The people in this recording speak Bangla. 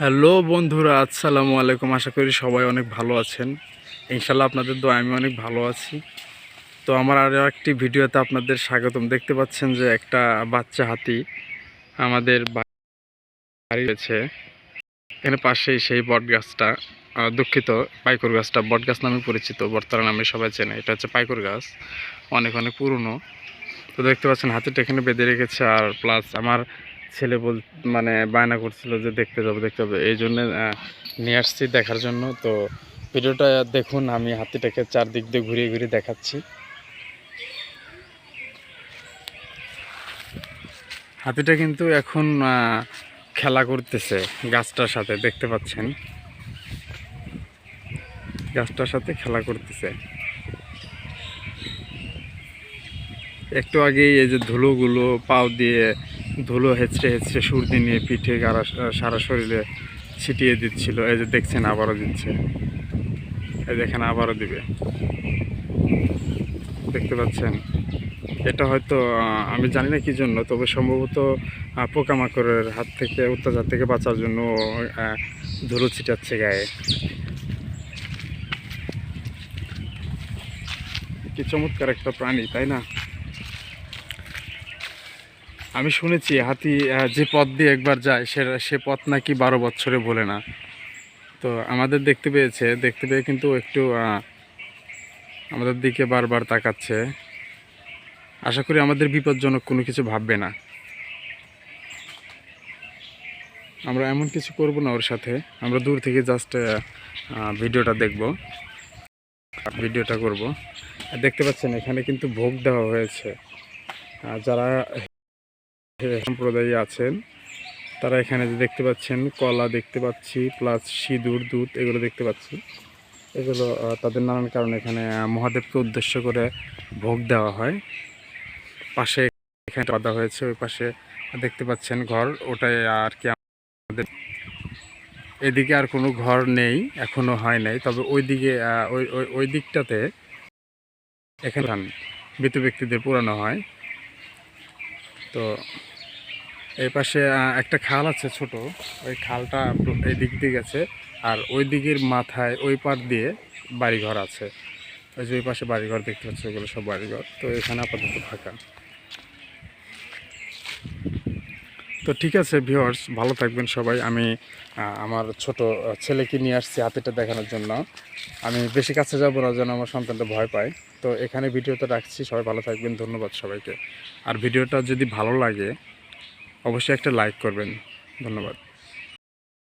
হ্যালো বন্ধুরা, আসসালামু আলাইকুম। আশা করি সবাই অনেক ভালো আছেন। ইনশাল্লাহ আপনাদের দোয়া, আমি অনেক ভালো আছি। তো আমার আরও একটি ভিডিওতে আপনাদের স্বাগতম। দেখতে পাচ্ছেন যে একটা বাচ্চা হাতি আমাদের বাড়ি রয়েছে। এখানে পাশেই সেই বট গাছটা দুঃখিত, পাইকর গাছটা। বট গাছ নামে পরিচিত বর্তমান নামে সবাই চেনে। এটা হচ্ছে পাইকর গাছ, অনেক অনেক পুরনো। তো দেখতে পাচ্ছেন হাতিটা এখানে বেঁধে রেখেছে। আর প্লাস আমার ছেলে বল মানে বায়না করছিল যে দেখতে যাব দেখতে যাব। এই জন্য নিয়ে আসছি দেখার জন্য। তো ভিডিওটা দেখুন, আমি হাতিটাকে চারদিক দিয়ে ঘুরিয়ে ঘুরিয়ে দেখাচ্ছি। হাতিটা কিন্তু এখন খেলা করতেছে গাছটার সাথে, দেখতে পাচ্ছেন? গাছটার সাথে খেলা করতেছে। একটু আগেই এই যে ধুলোগুলো, পাও দিয়ে ধুলো হেঁচড়ে হেঁচড়ে সুরদি নিয়ে পিঠে গাড়া, সারা শরীরে ছিটিয়ে দিচ্ছিল। এই যে দেখছেন, আবারও দিচ্ছে। এই দেখেন, আবারও দিবে। দেখতে পাচ্ছেন? এটা হয়তো আমি জানি না কি জন্য, তবে সম্ভবত পোকামাকড়ের হাত থেকে অত্যাচার থেকে বাঁচার জন্য ধুলো ছিটাচ্ছে গায়ে। কি চমৎকার একটা প্রাণী, তাই না? আমি শুনেছি হাতি যে পথ দিয়ে একবার যায়, সে সে পথ নাকি বারো বছরে বলে না। তো আমাদের দেখতে পেয়েছে, দেখতে পেয়ে কিন্তু একটু আমাদের দিকে বারবার তাকাচ্ছে। আশা করি আমাদের বিপজ্জনক কোনো কিছু ভাববে না। আমরা এমন কিছু করব না ওর সাথে। আমরা দূর থেকে জাস্ট ভিডিওটা দেখব। ভিডিওটা করব। দেখতে পাচ্ছেন, এখানে কিন্তু ভোগ দেওয়া হয়েছে। যারা সম্প্রদায়ে আছেন। তারা এখানে যে দেখতে পাচ্ছেন, কলা দেখতে পাচ্ছি প্লাস সিঁদুর, দুধ, এগুলো দেখতে পাচ্ছি। এগুলো তাদের নানান কারণে এখানে মহাদেবকে উদ্দেশ্য করে ভোগ দেওয়া হয়। পাশে এখানে বাঁধা হয়েছে, ওই পাশে দেখতে পাচ্ছেন ঘর। ওটাই আর কি আমাদের এদিকে আর কোনো ঘর নেই, এখনও হয় নাই। তবে ওই ওই ওই দিকটাতে এখানে মৃত ব্যক্তিদের পুরানো হয়। তো এই পাশে একটা খাল আছে ছোট। ওই খালটা এই দিক দিয়ে গেছে আর ওই দিকের মাথায়, ওই পার দিয়ে বাড়িঘর আছে। ওই যে ওই পাশে বাড়িঘর দেখতে পাচ্ছি ওগুলো সব বাড়িঘর। তো এখানে আপাতত ফাঁকা। তো ঠিক আছে ভিউয়ার্স ভালো থাকবেন সবাই। আমি আমার ছোট ছেলেকে নিয়ে আসছি হাতিটা দেখানোর জন্য। আমি বেশি কাছে যাব না যেন আমার সন্তানটা ভয় পায়। তো এখানে ভিডিওটা রাখছি, সবাই ভালো থাকবেন, ধন্যবাদ সবাইকে। আর ভিডিওটা যদি ভালো লাগে, অবশ্যই একটা লাইক করবেন। ধন্যবাদ।